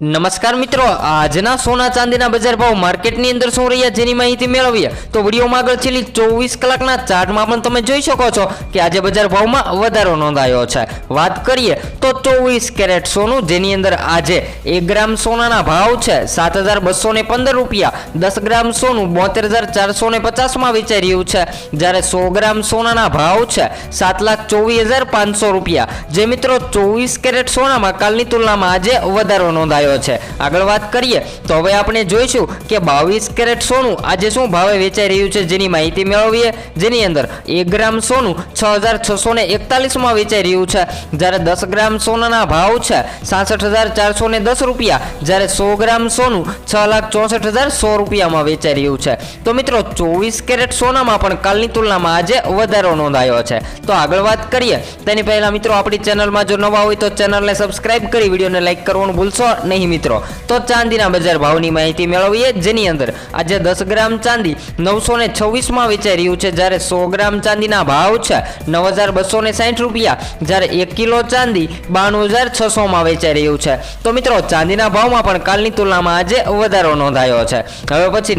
નમસ્કાર મિત્રો, આજના સોના ચાંદીના બજાર ભાવ માર્કેટની અંદર શું રહ્યા જેની માહિતી મેળવીએ? તો વિડીયોમાં આગળ છેલ્લી ચોવીસ કલાકના ચાર્ટમાં પણ તમે જોઈ શકો છો કે આજે બજાર ભાવમાં વધારો નોંધાયો છે. વાત કરીએ તો ચોવીસ કેરેટ સોનું, જેની અંદર આજે એક ગ્રામ સોનાના ભાવ છે, સાત હજાર બસો ને પંદર રૂપિયા. દસ ગ્રામ સોનું, બોતેર હજાર ચારસો ને પચાસમાં વેચાઈ રહ્યું છે. જ્યારે સો ગ્રામ સોનાના ભાવ છે, સાત લાખ ચોવીસ હજાર પાંચસો રૂપિયા. જે મિત્રો, ચોવીસ કેરેટ સોનામાં કાલની તુલનામાં આજે વધારો નોંધાયો છે. આગળ વાત કરીએ, તો હવે આપણે જોઈશું કે બાવીસ કેરેટ સોનું આજે શું ભાવે વેચાઈ રહ્યું છે જેની માહિતી મેળવીએ. જેની અંદર એક ગ્રામ સોનું છ હજાર છસો ને એકતાલીસમાં વેચાઈ રહ્યું છે. જ્યારે દસ ગ્રામ સોનાના ભાવ છે સાસઠ હજાર ચારસો ને દસ રૂપિયા. જ્યારે સો ગ્રામ સોનું છ લાખ ચોસઠ હજાર સો રૂપિયામાં વેચાઈ રહ્યું છે. તો મિત્રો, ચોવીસ કેરેટ સોનામાં પણ કાલની તુલનામાં આજે વધારો નોંધાયો છે. તો આગળ વાત કરીએ, તેની પહેલા મિત્રો, આપણી ચેનલમાં જો નવા હોય તો ચેનલને સબસ્ક્રાઇબ કરી, વિડીયોને લાઇક કરવાનું ભૂલશો નહીં. મિત્રો. તો ચાંદીના બજાર ભાવની માહિતી મેળવીએ, જેની અંદર આજે દસ ગ્રામ ચાંદી નવસો ને છવ્વીસમાં વેચાઈ રહ્યું છે. જ્યારે સો ગ્રામ ચાંદીના ભાવ છે નવ હજાર બસો ને સાઠ રૂપિયા. જ્યારે એક કિલો ચાંદી બાણું હજાર છસોમાં વેચાઈ રહ્યું છે. તો મિત્રો, ચાંદીના ભાવમાં પણ કાલની તુલનામાં આજે વધારો નોંધાયો છે. હવે પછી